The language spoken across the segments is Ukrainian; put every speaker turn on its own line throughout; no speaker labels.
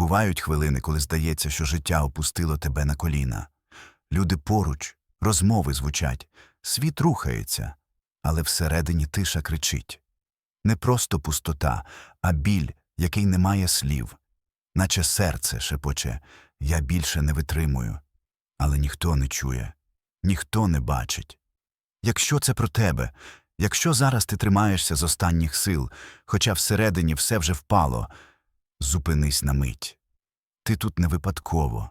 Бувають хвилини, коли здається, що життя опустило тебе на коліна. Люди поруч, розмови звучать, світ рухається, але всередині тиша кричить. Не просто пустота, а біль, який не має слів, наче серце шепоче Я більше не витримую. Але ніхто не чує, ніхто не бачить. Якщо це про тебе, якщо зараз ти тримаєшся з останніх сил, хоча всередині все вже впало, зупинись на мить. Ти тут не випадково.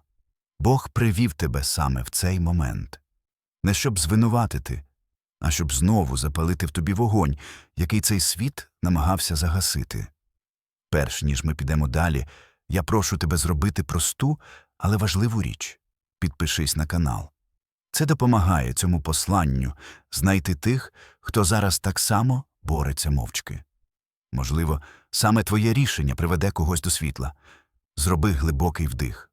Бог привів тебе саме в цей момент. Не щоб звинуватити, а щоб знову запалити в тобі вогонь, який цей світ намагався загасити. Перш ніж ми підемо далі, я прошу тебе зробити просту, але важливу річ підпишись на канал. Це допомагає цьому посланню знайти тих, хто зараз так само бореться мовчки. Можливо, саме твоє рішення приведе когось до світла. Зроби глибокий вдих.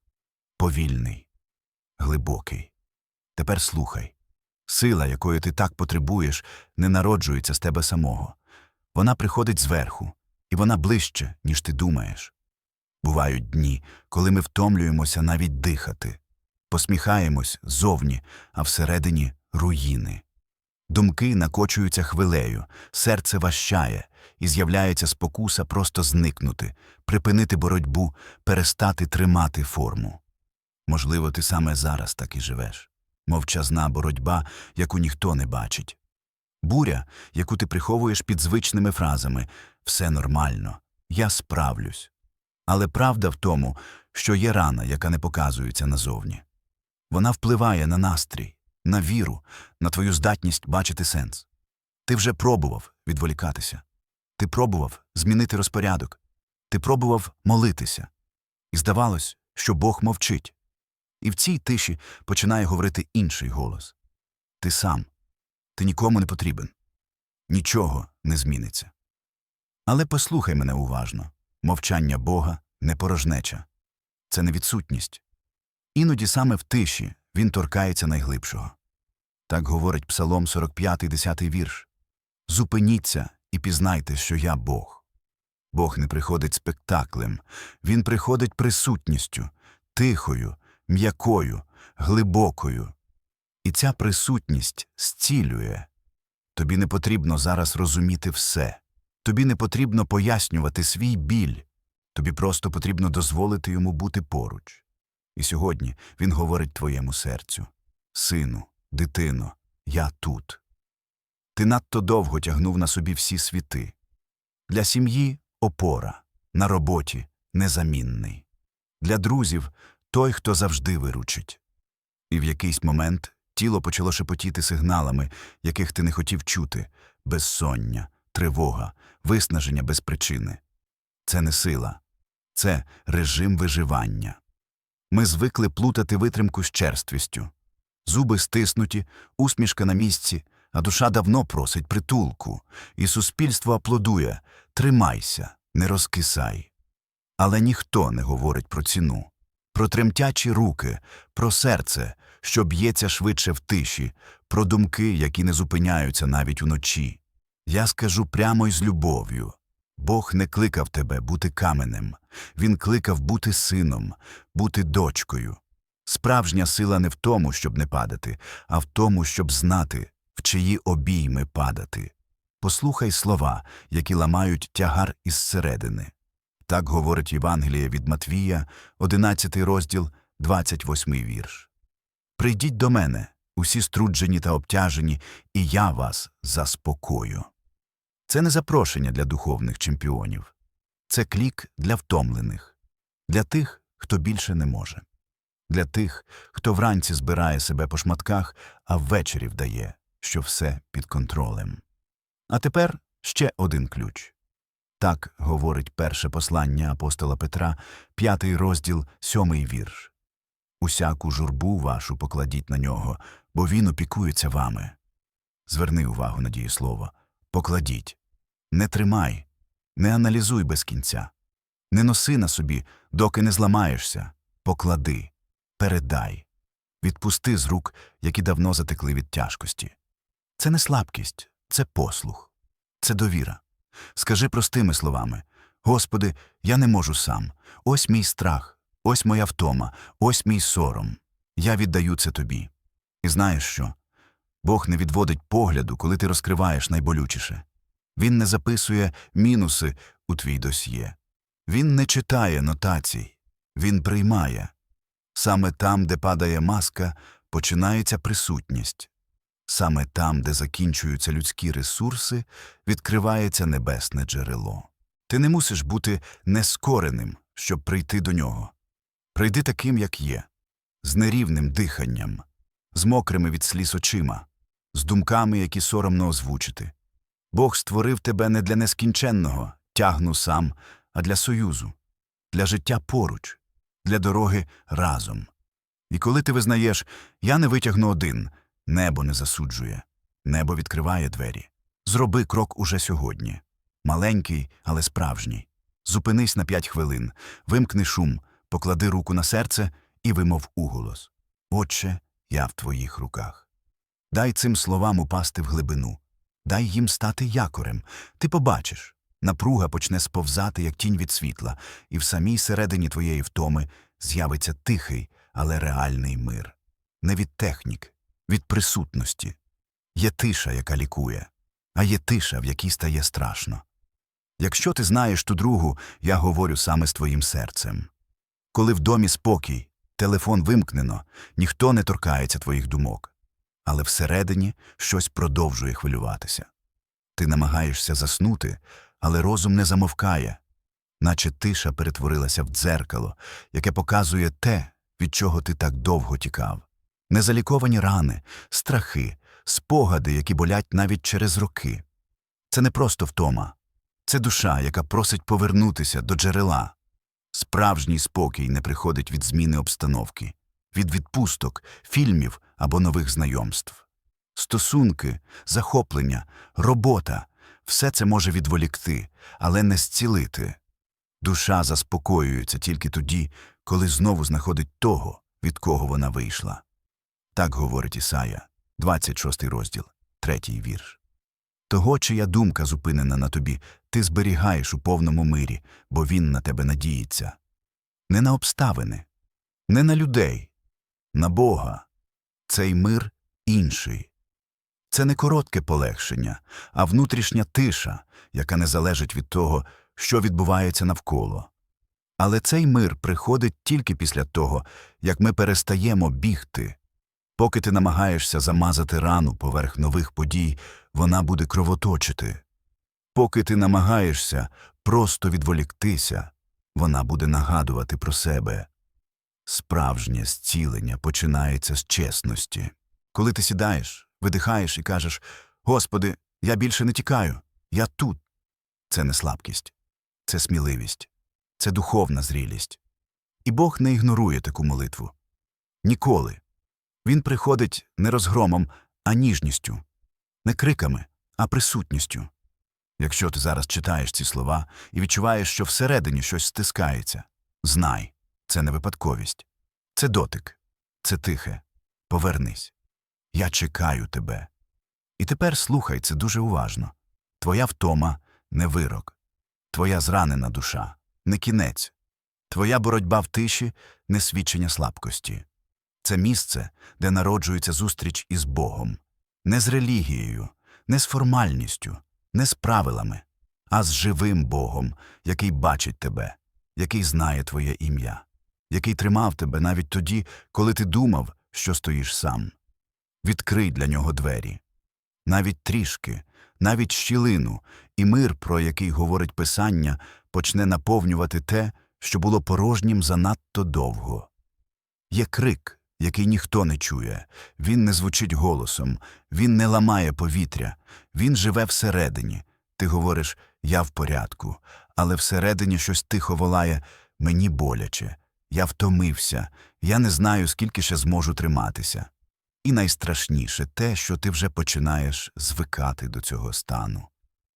Повільний, глибокий. Тепер слухай. Сила, якої ти так потребуєш, не народжується з тебе самого. Вона приходить зверху, і вона ближче, ніж ти думаєш. Бувають дні, коли ми втомлюємося навіть дихати, посміхаємось зовні, а всередині руїни. Думки накочуються хвилею, серце ващає, і з'являється спокуса просто зникнути, припинити боротьбу, перестати тримати форму. Можливо, ти саме зараз так і живеш. Мовчазна боротьба, яку ніхто не бачить. Буря, яку ти приховуєш під звичними фразами все нормально, я справлюсь. Але правда в тому, що є рана, яка не показується назовні. Вона впливає на настрій, на віру, на твою здатність бачити сенс. Ти вже пробував відволікатися. Ти пробував змінити розпорядок. Ти пробував молитися. І здавалось, що Бог мовчить. І в цій тиші починає говорити інший голос. Ти сам. Ти нікому не потрібен. Нічого не зміниться. Але послухай мене уважно мовчання Бога не порожнеча. Це не відсутність. Іноді саме в тиші він торкається найглибшого. Так говорить Псалом 45, 10 вірш. Зупиніться і пізнайте, що я Бог. Бог не приходить спектаклем, він приходить присутністю, тихою, м'якою, глибокою. І ця присутність зцілює. Тобі не потрібно зараз розуміти все. Тобі не потрібно пояснювати свій біль. Тобі просто потрібно дозволити йому бути поруч. І сьогодні він говорить твоєму серцю Сину, дитино, я тут. Ти надто довго тягнув на собі всі світи. Для сім'ї опора, на роботі незамінний. Для друзів той, хто завжди виручить. І в якийсь момент тіло почало шепотіти сигналами, яких ти не хотів чути безсоння, тривога, виснаження без причини. Це не сила, це режим виживання. Ми звикли плутати витримку з черствістю. Зуби стиснуті, усмішка на місці, а душа давно просить притулку, і суспільство аплодує тримайся, не розкисай. Але ніхто не говорить про ціну, про тремтячі руки, про серце, що б'ється швидше в тиші, про думки, які не зупиняються навіть уночі. Я скажу прямо й з любов'ю. Бог не кликав тебе бути каменем, Він кликав бути сином, бути дочкою. Справжня сила не в тому, щоб не падати, а в тому, щоб знати, в чиї обійми падати. Послухай слова, які ламають тягар із середини. Так говорить Євангеліє від Матвія, 11 розділ, 28 вірш. Прийдіть до мене, усі струджені та обтяжені, і я вас заспокою. Це не запрошення для духовних чемпіонів, це клік для втомлених, для тих, хто більше не може, для тих, хто вранці збирає себе по шматках, а ввечері вдає, що все під контролем. А тепер ще один ключ. Так говорить перше послання апостола Петра, п'ятий розділ, сьомий вірш. Усяку журбу вашу покладіть на нього, бо він опікується вами. Зверни увагу на дієслово. Покладіть. Не тримай, не аналізуй без кінця. Не носи на собі, доки не зламаєшся. Поклади, передай. Відпусти з рук, які давно затекли від тяжкості. Це не слабкість, це послух, це довіра. Скажи простими словами Господи, я не можу сам. Ось мій страх, ось моя втома, ось мій сором. Я віддаю це тобі. І знаєш що? Бог не відводить погляду, коли ти розкриваєш найболючіше. Він не записує мінуси у твій досьє. Він не читає нотацій. Він приймає. Саме там, де падає маска, починається присутність. Саме там, де закінчуються людські ресурси, відкривається небесне джерело. Ти не мусиш бути нескореним, щоб прийти до нього. Прийди таким, як є, з нерівним диханням, з мокрими від сліз очима, з думками, які соромно озвучити. Бог створив тебе не для нескінченного, тягну сам, а для союзу, для життя поруч, для дороги разом. І коли ти визнаєш, я не витягну один, небо не засуджує, небо відкриває двері. Зроби крок уже сьогодні. Маленький, але справжній. Зупинись на п'ять хвилин, вимкни шум, поклади руку на серце і вимов уголос. Отче, я в твоїх руках. Дай цим словам упасти в глибину. Дай їм стати якорем. Ти побачиш. Напруга почне сповзати, як тінь від світла, і в самій середині твоєї втоми з'явиться тихий, але реальний мир. Не від технік, від присутності. Є тиша, яка лікує, а є тиша, в якій стає страшно. Якщо ти знаєш ту другу, я говорю саме з твоїм серцем. Коли в домі спокій, телефон вимкнено, ніхто не торкається твоїх думок, але всередині щось продовжує хвилюватися. Ти намагаєшся заснути, але розум не замовкає, наче тиша перетворилася в дзеркало, яке показує те, від чого ти так довго тікав. Незаліковані рани, страхи, спогади, які болять навіть через роки. Це не просто втома, це душа, яка просить повернутися до джерела. Справжній спокій не приходить від зміни обстановки, від відпусток, фільмів або нових знайомств. Стосунки, захоплення, робота все це може відволікти, але не зцілити. Душа заспокоюється тільки тоді, коли знову знаходить того, від кого вона вийшла. Так говорить Ісая, 26 розділ, 3 вірш. Того, чия думка зупинена на тобі, ти зберігаєш у повному мирі, бо він на тебе надіється. Не на обставини, не на людей, на Бога. Цей мир інший. Це не коротке полегшення, а внутрішня тиша, яка не залежить від того, що відбувається навколо. Але цей мир приходить тільки після того, як ми перестаємо бігти. Поки ти намагаєшся замазати рану поверх нових подій, вона буде кровоточити. Поки ти намагаєшся просто відволіктися, вона буде нагадувати про себе. Справжнє зцілення починається з чесності. Коли ти сідаєш, видихаєш і кажеш Господи, я більше не тікаю, я тут. Це не слабкість, це сміливість, це духовна зрілість. І Бог не ігнорує таку молитву. Ніколи. Він приходить не розгромом, а ніжністю, не криками, а присутністю. Якщо ти зараз читаєш ці слова і відчуваєш, що всередині щось стискається, знай, це не випадковість, це дотик, це тихе. Повернись. Я чекаю тебе. І тепер слухай це дуже уважно. Твоя втома не вирок, твоя зранена душа не кінець, твоя боротьба в тиші не свідчення слабкості. Це місце, де народжується зустріч із Богом, не з релігією, не з формальністю, не з правилами, а з живим Богом, який бачить тебе, який знає твоє ім'я, який тримав тебе навіть тоді, коли ти думав, що стоїш сам. Відкрий для нього двері. Навіть трішки, навіть щілину, і мир, про який говорить Писання, почне наповнювати те, що було порожнім занадто довго. Є крик, який ніхто не чує, він не звучить голосом, він не ламає повітря, він живе всередині. Ти говориш я в порядку, але всередині щось тихо волає мені боляче, я втомився, я не знаю, скільки ще зможу триматися. І найстрашніше те, що ти вже починаєш звикати до цього стану.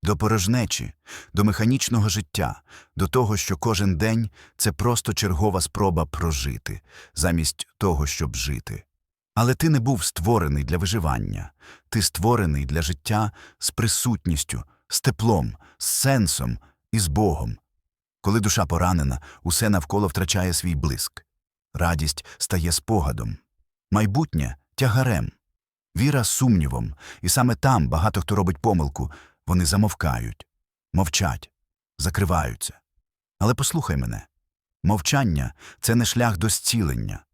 До порожнечі, до механічного життя, до того, що кожен день це просто чергова спроба прожити, замість того, щоб жити. Але ти не був створений для виживання, ти створений для життя з присутністю, з теплом, з сенсом і з Богом. Коли душа поранена, усе навколо втрачає свій блиск. Радість стає спогадом, майбутнє тягарем, віра сумнівом, і саме там багато хто робить помилку, вони замовкають, мовчать, закриваються. Але послухай мене мовчання це не шлях до зцілення.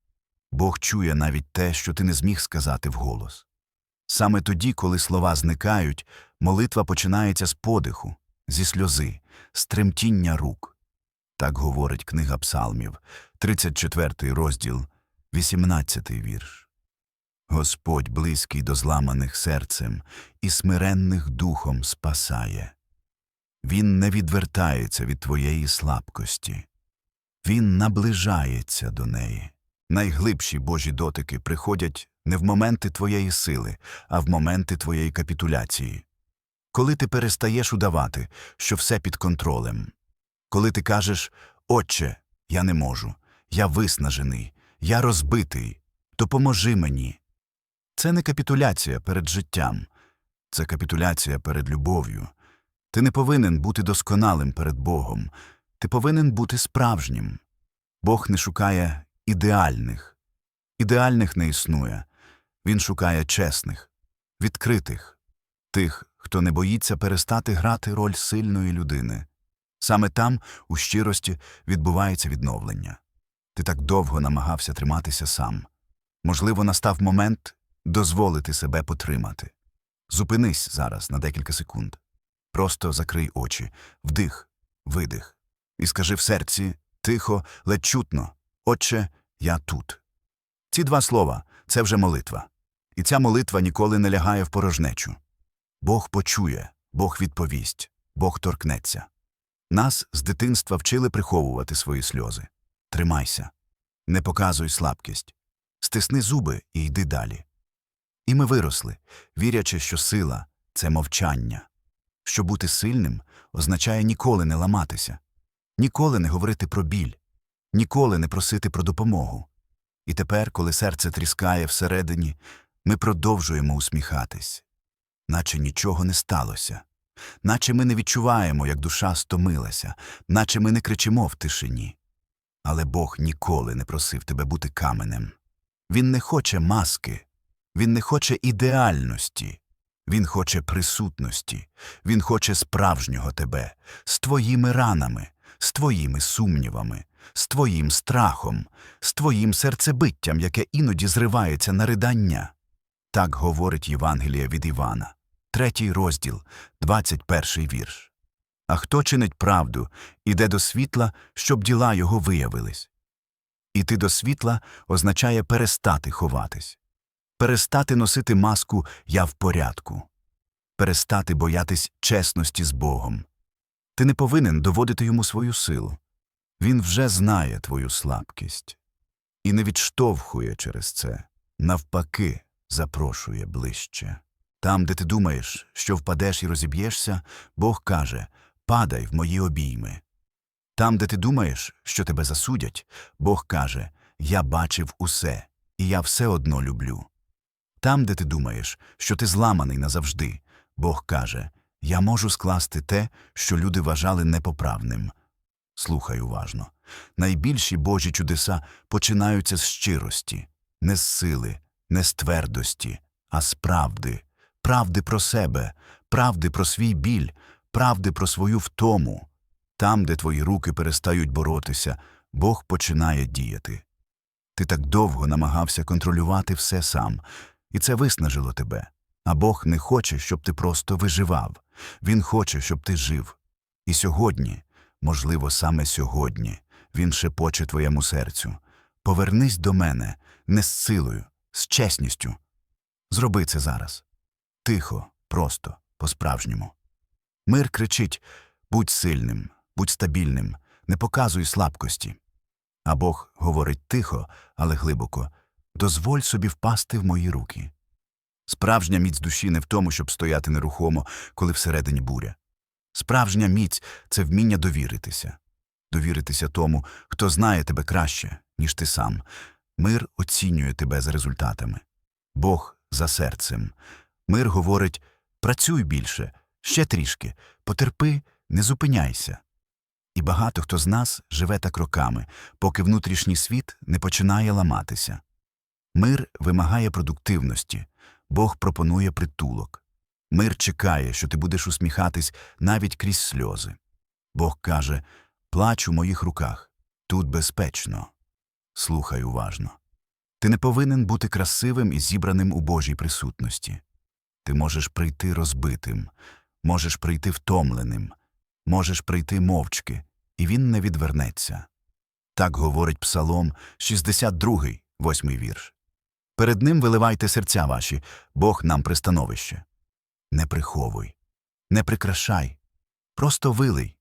Бог чує навіть те, що ти не зміг сказати вголос. Саме тоді, коли слова зникають, молитва починається з подиху, зі сльози, з тремтіння рук. Так говорить книга Псалмів, 34 розділ, 18 вірш. Господь близький до зламаних серцем і смиренних духом спасає. Він не відвертається від твоєї слабкості. Він наближається до неї. Найглибші Божі дотики приходять не в моменти твоєї сили, а в моменти твоєї капітуляції. Коли ти перестаєш удавати, що все під контролем. Коли ти кажеш Отче, я не можу, я виснажений, я розбитий, допоможи мені. Це не капітуляція перед життям, це капітуляція перед любов'ю. Ти не повинен бути досконалим перед Богом, ти повинен бути справжнім. Бог не шукає ідеальних. Ідеальних не існує. Він шукає чесних, відкритих, тих, хто не боїться перестати грати роль сильної людини. Саме там, у щирості, відбувається відновлення. Ти так довго намагався триматися сам. Можливо, настав момент дозволити себе потримати. Зупинись зараз на декілька секунд. Просто закрий очі, вдих, видих, і скажи в серці тихо, ледь чутно Отче, я тут. Ці два слова це вже молитва. І ця молитва ніколи не лягає в порожнечу. Бог почує, Бог відповість, Бог торкнеться. Нас з дитинства вчили приховувати свої сльози. Тримайся, не показуй слабкість, стисни зуби і йди далі. І ми виросли, вірячи, що сила це мовчання, що бути сильним означає ніколи не ламатися, ніколи не говорити про біль, ніколи не просити про допомогу. І тепер, коли серце тріскає всередині, ми продовжуємо усміхатись, наче нічого не сталося, наче ми не відчуваємо, як душа стомилася, наче ми не кричимо в тишині. Але Бог ніколи не просив тебе бути каменем. Він не хоче маски, він не хоче ідеальності, він хоче присутності, він хоче справжнього тебе, з твоїми ранами, з твоїми сумнівами, з твоїм страхом, з твоїм серцебиттям, яке іноді зривається на ридання. Так говорить Євангеліє від Івана, третій розділ, двадцять перший вірш. А хто чинить правду, іде до світла, щоб діла його виявились. Іти до світла означає перестати ховатись, перестати носити маску Я в порядку, перестати боятись чесності з Богом. Ти не повинен доводити йому свою силу. Він вже знає твою слабкість і не відштовхує через це, навпаки, запрошує ближче. Там, де ти думаєш, що впадеш і розіб'єшся, Бог каже Падай в мої обійми. Там, де ти думаєш, що тебе засудять, Бог каже Я бачив усе, і я все одно люблю. Там, де ти думаєш, що ти зламаний назавжди, Бог каже Я можу скласти те, що люди вважали непоправним. Слухай уважно. Найбільші Божі чудеса починаються з щирості, не з сили, не з твердості, а з правди, правди про себе, правди про свій біль, правди про свою втому. Там, де твої руки перестають боротися, Бог починає діяти. Ти так довго намагався контролювати все сам, і це виснажило тебе. А Бог не хоче, щоб ти просто виживав. Він хоче, щоб ти жив. І сьогодні, можливо, саме сьогодні, він шепоче твоєму серцю. Повернись до мене не з силою, з чесністю. Зроби це зараз. Тихо, просто, по-справжньому. Мир кричить будь сильним, будь стабільним, не показуй слабкості. А Бог говорить тихо, але глибоко дозволь собі впасти в мої руки. Справжня міць душі не в тому, щоб стояти нерухомо, коли всередині буря. Справжня міць це вміння довіритися, довіритися тому, хто знає тебе краще, ніж ти сам. Мир оцінює тебе за результатами, Бог за серцем. Мир говорить працюй більше, ще трішки, потерпи, не зупиняйся. І багато хто з нас живе так роками, поки внутрішній світ не починає ламатися. Мир вимагає продуктивності, Бог пропонує притулок. Мир чекає, що ти будеш усміхатись навіть крізь сльози. Бог каже Плач у моїх руках, тут безпечно. Слухай уважно. Ти не повинен бути красивим і зібраним у Божій присутності. Ти можеш прийти розбитим, можеш прийти втомленим, можеш прийти мовчки, і він не відвернеться. Так говорить Псалом 62, восьмий вірш. Перед ним виливайте серця ваші, Бог нам пристановище. Не приховуй, не прикрашай, просто вилий.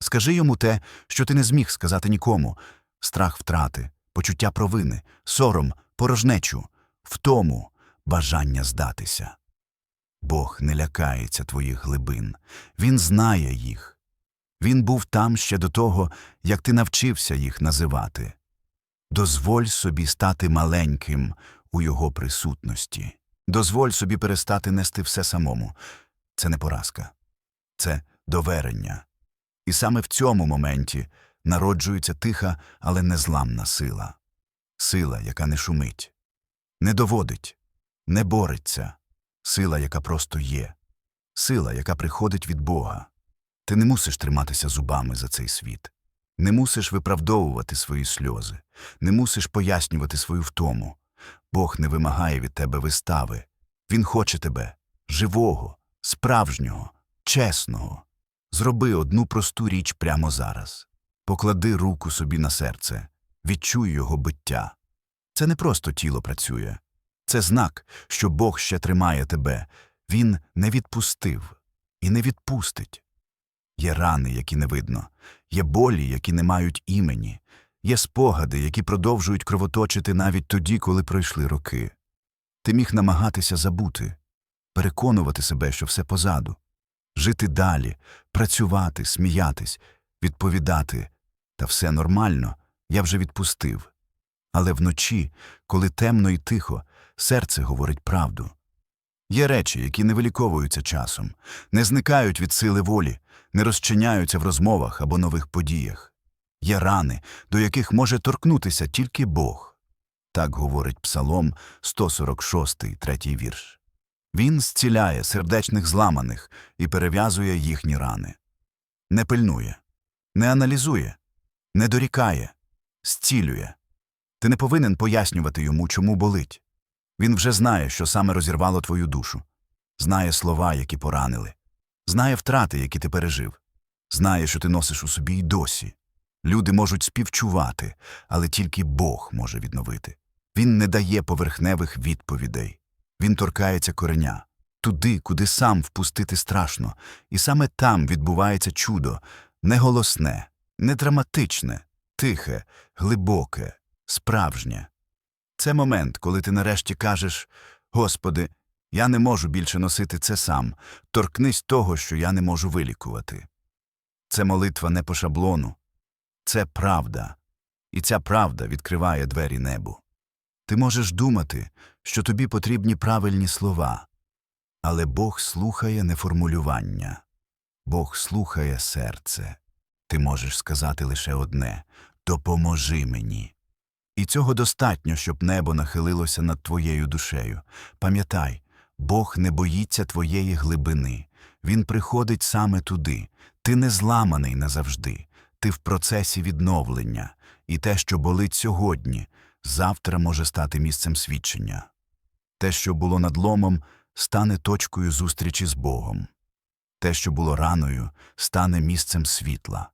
Скажи йому те, що ти не зміг сказати нікому страх втрати, почуття провини, сором, порожнечу, втому, бажання здатися. Бог не лякається твоїх глибин, Він знає їх. Він був там ще до того, як ти навчився їх називати. Дозволь собі стати маленьким у його присутності. Дозволь собі перестати нести все самому. Це не поразка, це доверення. І саме в цьому моменті народжується тиха, але незламна сила. Сила, яка не шумить, не доводить, не бореться, сила, яка просто є, сила, яка приходить від Бога. Ти не мусиш триматися зубами за цей світ, не мусиш виправдовувати свої сльози, не мусиш пояснювати свою втому. Бог не вимагає від тебе вистави. Він хоче тебе живого, справжнього, чесного. Зроби одну просту річ прямо зараз. Поклади руку собі на серце, відчуй його биття. Це не просто тіло працює, це знак, що Бог ще тримає тебе. Він не відпустив і не відпустить. Є рани, які не видно, є болі, які не мають імені, є спогади, які продовжують кровоточити навіть тоді, коли пройшли роки. Ти міг намагатися забути, переконувати себе, що все позаду, жити далі, працювати, сміятись, відповідати. Та все нормально, я вже відпустив. Але вночі, коли темно і тихо, серце говорить правду. Є речі, які не виліковуються часом, не зникають від сили волі, не розчиняються в розмовах або нових подіях. Є рани, до яких може торкнутися тільки Бог. Так говорить Псалом 146, третій вірш. Він зціляє сердечних зламаних і перев'язує їхні рани. Не пильнує, не аналізує, не дорікає, зцілює. Ти не повинен пояснювати йому, чому болить. Він вже знає, що саме розірвало твою душу, знає слова, які поранили, знає втрати, які ти пережив, знає, що ти носиш у собі й досі. Люди можуть співчувати, але тільки Бог може відновити. Він не дає поверхневих відповідей. Він торкається кореня, туди, куди сам впустити страшно, і саме там відбувається чудо, не голосне, не драматичне, тихе, глибоке, справжнє. Це момент, коли ти нарешті кажеш Господи, я не можу більше носити це сам, торкнись того, що я не можу вилікувати. Це молитва не по шаблону, це правда, і ця правда відкриває двері небу. Ти можеш думати, що тобі потрібні правильні слова, але Бог слухає не формулювання, Бог слухає серце. Ти можеш сказати лише одне Допоможи мені. І цього достатньо, щоб небо нахилилося над твоєю душею. Пам'ятай, Бог не боїться твоєї глибини. Він приходить саме туди. Ти не зламаний назавжди. Ти в процесі відновлення, і те, що болить сьогодні, завтра може стати місцем свідчення. Те, що було надломом, стане точкою зустрічі з Богом. Те, що було раною, стане місцем світла.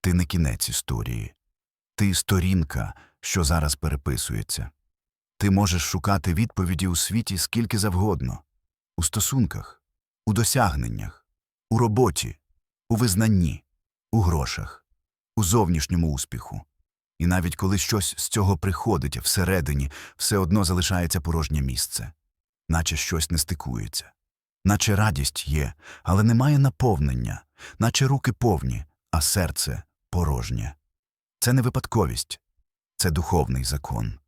Ти не кінець історії. Ти сторінка, що зараз переписується. Ти можеш шукати відповіді у світі скільки завгодно у стосунках, у досягненнях, у роботі, у визнанні, у грошах, у зовнішньому успіху. І навіть коли щось з цього приходить всередині, все одно залишається порожнє місце, наче щось не стикується, наче радість є, але немає наповнення, наче руки повні, а серце порожнє. Це не випадковість, це духовний закон.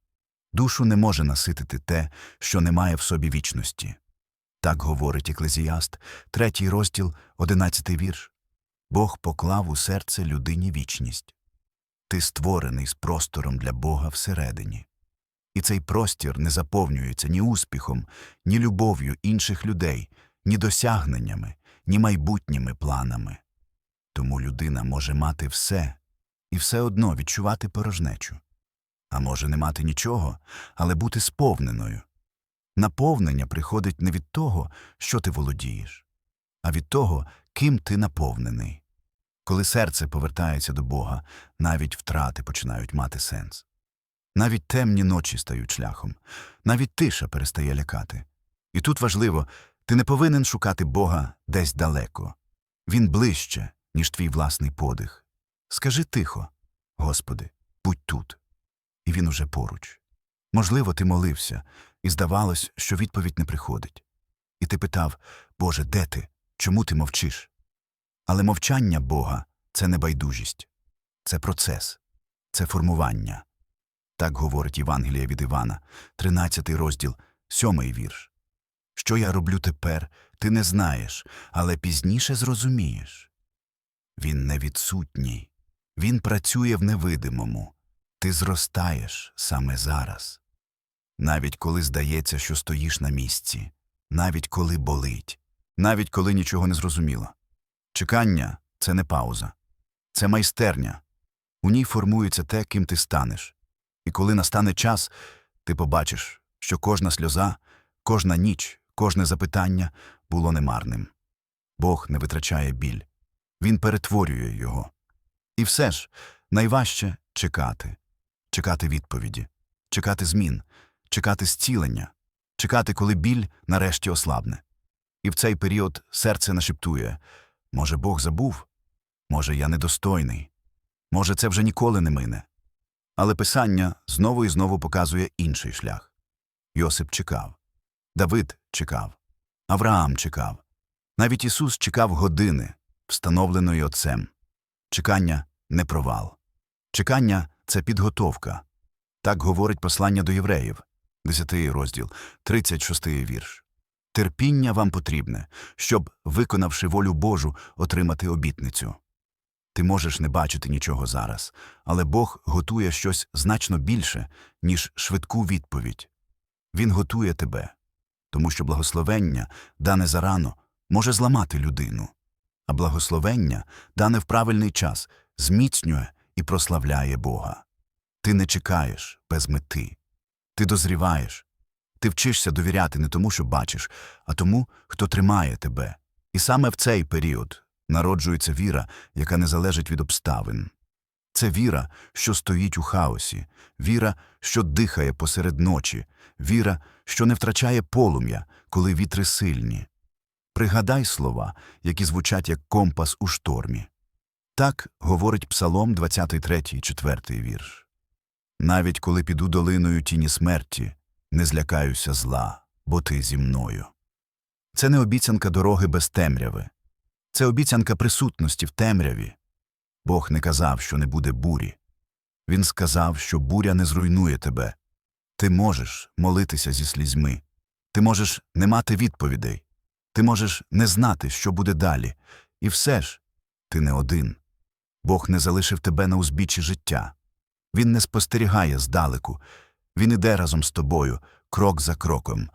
Душу не може наситити те, що не має в собі вічності. Так говорить Еклезіаст, третій розділ, одинадцятий вірш. Бог поклав у серце людині вічність. Ти створений з простором для Бога всередині. І цей простір не заповнюється ні успіхом, ні любов'ю інших людей, ні досягненнями, ні майбутніми планами. Тому людина може мати все і все одно відчувати порожнечу. А може не мати нічого, але бути сповненою. Наповнення приходить не від того, що ти володієш, а від того, ким ти наповнений. Коли серце повертається до Бога, навіть втрати починають мати сенс. Навіть темні ночі стають шляхом, навіть тиша перестає лякати. І тут важливо, ти не повинен шукати Бога десь далеко. Він ближче, ніж твій власний подих. Скажи тихо, Господи, будь тут. І він уже поруч. Можливо, ти молився, і здавалось, що відповідь не приходить. І ти питав, Боже, де ти? Чому ти мовчиш? Але мовчання Бога це не байдужість, це процес, це формування. Так говорить Євангеліє від Івана, 13 розділ, 7 вірш. Що я роблю тепер, ти не знаєш, але пізніше зрозумієш. Він не відсутній, він працює в невидимому. Ти зростаєш саме зараз. Навіть коли здається, що стоїш на місці, навіть коли болить, навіть коли нічого не зрозуміло. Чекання це не пауза, це майстерня. У ній формується те, ким ти станеш. І коли настане час, ти побачиш, що кожна сльоза, кожна ніч, кожне запитання було немарним. Бог не витрачає біль, він перетворює його. І все ж найважче чекати, чекати відповіді, чекати змін, чекати зцілення, чекати, коли біль нарешті ослабне. І в цей період серце нашептує може, Бог забув, може, я недостойний, може, це вже ніколи не мине. Але Писання знову і знову показує інший шлях. Йосип чекав, Давид чекав, Авраам чекав. Навіть Ісус чекав години, встановленої Отцем. Чекання не провал. Чекання це підготовка. Так говорить послання до євреїв, 10 розділ, 36 вірш. Терпіння вам потрібне, щоб, виконавши волю Божу, отримати обітницю. Ти можеш не бачити нічого зараз, але Бог готує щось значно більше, ніж швидку відповідь. Він готує тебе, тому що благословення, дане зарано, може зламати людину, а благословення, дане в правильний час, зміцнює і прославляє Бога. Ти не чекаєш без мети, ти дозріваєш, ти вчишся довіряти не тому, що бачиш, а тому, хто тримає тебе. І саме в цей період народжується віра, яка не залежить від обставин. Це віра, що стоїть у хаосі, віра, що дихає посеред ночі, віра, що не втрачає полум'я, коли вітри сильні. Пригадай слова, які звучать як компас у штормі. Так говорить Псалом 23, 4 вірш. Навіть коли піду долиною тіні смерті, не злякаюся зла, бо ти зі мною. Це не обіцянка дороги без темряви. Це обіцянка присутності в темряві. Бог не казав, що не буде бурі. Він сказав, що буря не зруйнує тебе. Ти можеш молитися зі слізьми. Ти можеш не мати відповідей. Ти можеш не знати, що буде далі. І все ж ти не один. Бог не залишив тебе на узбіччі життя. Він не спостерігає здалеку. Він іде разом з тобою, крок за кроком,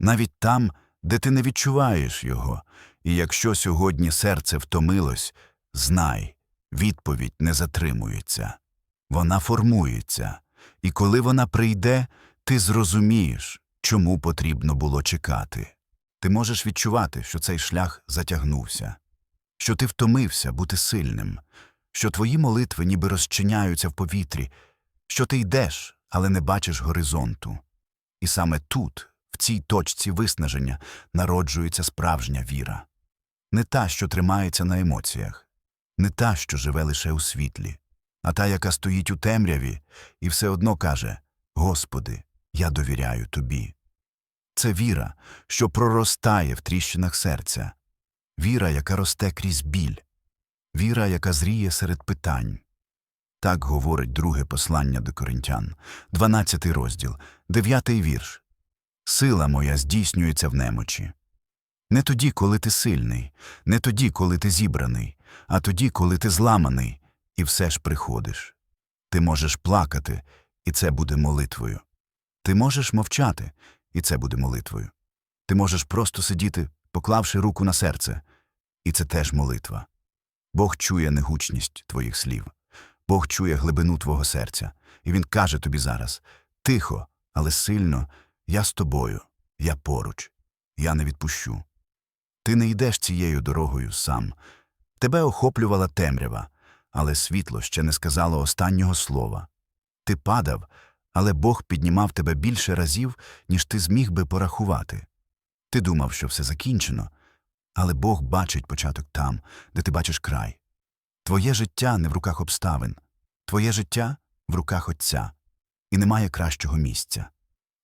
навіть там, де ти не відчуваєш його. І якщо сьогодні серце втомилось, знай, відповідь не затримується. Вона формується, і коли вона прийде, ти зрозумієш, чому потрібно було чекати. Ти можеш відчувати, що цей шлях затягнувся, що ти втомився бути сильним, що твої молитви ніби розчиняються в повітрі, що ти йдеш, але не бачиш горизонту. І саме тут, в цій точці виснаження, народжується справжня віра. Не та, що тримається на емоціях, не та, що живе лише у світлі, а та, яка стоїть у темряві і все одно каже Господи, я довіряю Тобі. Це віра, що проростає в тріщинах серця, віра, яка росте крізь біль, віра, яка зріє серед питань. Так говорить друге послання до коринтян, 12 розділ, 9 вірш. Сила моя здійснюється в немочі. Не тоді, коли ти сильний, не тоді, коли ти зібраний, а тоді, коли ти зламаний, і все ж приходиш. Ти можеш плакати, і це буде молитвою. Ти можеш мовчати, і це буде молитвою. Ти можеш просто сидіти, поклавши руку на серце, і це теж молитва. Бог чує негучність твоїх слів, Бог чує глибину твого серця, і Він каже тобі зараз тихо, але сильно, я з тобою, я поруч, я не відпущу. Ти не йдеш цією дорогою сам. Тебе охоплювала темрява, але світло ще не сказало останнього слова. Ти падав, але Бог піднімав тебе більше разів, ніж ти зміг би порахувати. Ти думав, що все закінчено, але Бог бачить початок там, де ти бачиш край. Твоє життя не в руках обставин, твоє життя в руках Отця, і немає кращого місця.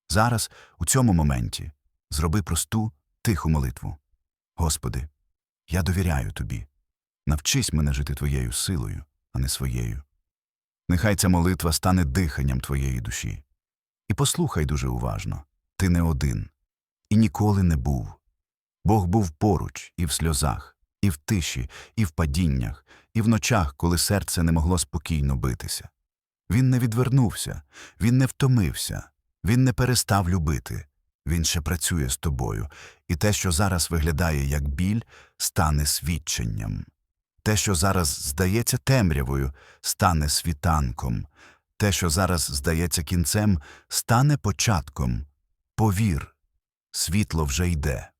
Зараз, у цьому моменті, зроби просту, тиху молитву. Господи, я довіряю тобі. Навчись мене жити твоєю силою, а не своєю. Нехай ця молитва стане диханням твоєї душі. І послухай дуже уважно ти не один, і ніколи не був. Бог був поруч і в сльозах, і в тиші, і в падіннях, і в ночах, коли серце не могло спокійно битися. Він не відвернувся, він не втомився, він не перестав любити. Він ще працює з тобою, і те, що зараз виглядає як біль, стане свідченням. Те, що зараз здається темрявою, стане світанком. Те, що зараз здається кінцем, стане початком. Повір, світло вже йде.